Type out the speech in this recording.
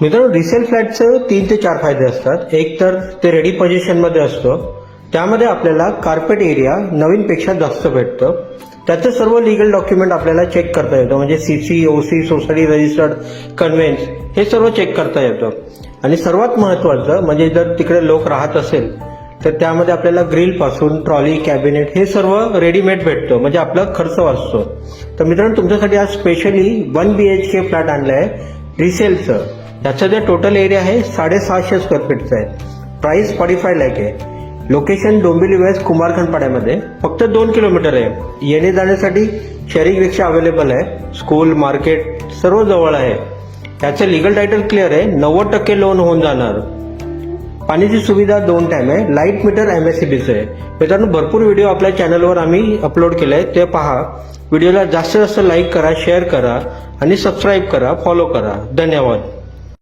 मित्रांनो रिसेल फ्लॅटचं तीन ते चार फायदे असतात. एक तर ते रेडी पोझिशनमध्ये असतं. त्यामध्ये आपल्याला कार्पेट एरिया नवीनपेक्षा जास्त भेटतं. त्याचं सर्व लिगल डॉक्युमेंट आपल्याला चेक करता येतं. म्हणजे C C O C society registered conveyance हे सर्व चेक करता येतं. आणि सर्वात महत्त्वाचं म्हणजे जर तिकडे लोक राहत असेल तर त्यामध्ये आपल्याला ग्रिलपासून ट्रॉली कॅबिनेट हे सर्व रेडीमेड भेटतं. म्हणजे आपला खर्च वाचतो. तर मित्रांनो तुमच्यासाठी आज specially one B H K flat आणलं आहे रिसेलचं त्याचं जे टोटल एरिया आहे साडेसहाशे स्क्वेअर फीटचं आहे. प्राईस फॉर्टी फाय लॅक आहे. लोकेशन डोंबिवली वेस्ट कुमारखंडपाड्यामध्ये. फक्त दोन किलोमीटर आहे. येणे जाण्यासाठी शेअरिंग रिक्षा अवेलेबल आहे. स्कूल मार्केट सर्व जवळ आहे. त्याचं लिगल टायटल क्लिअर आहे. नव्वद टक्के लोन होऊन जाणार. पाण्याची सुविधा दोन टाईम आहे. Light meter M S C बीचं आहे. मित्रांनो भरपूर व्हिडिओ आपल्या चॅनलवर आम्ही अपलोड केले आहे ते पहा. व्हिडिओला जास्तीत जास्त लाईक करा शेअर करा आणि सबस्क्राईब करा फॉलो करा. धन्यवाद.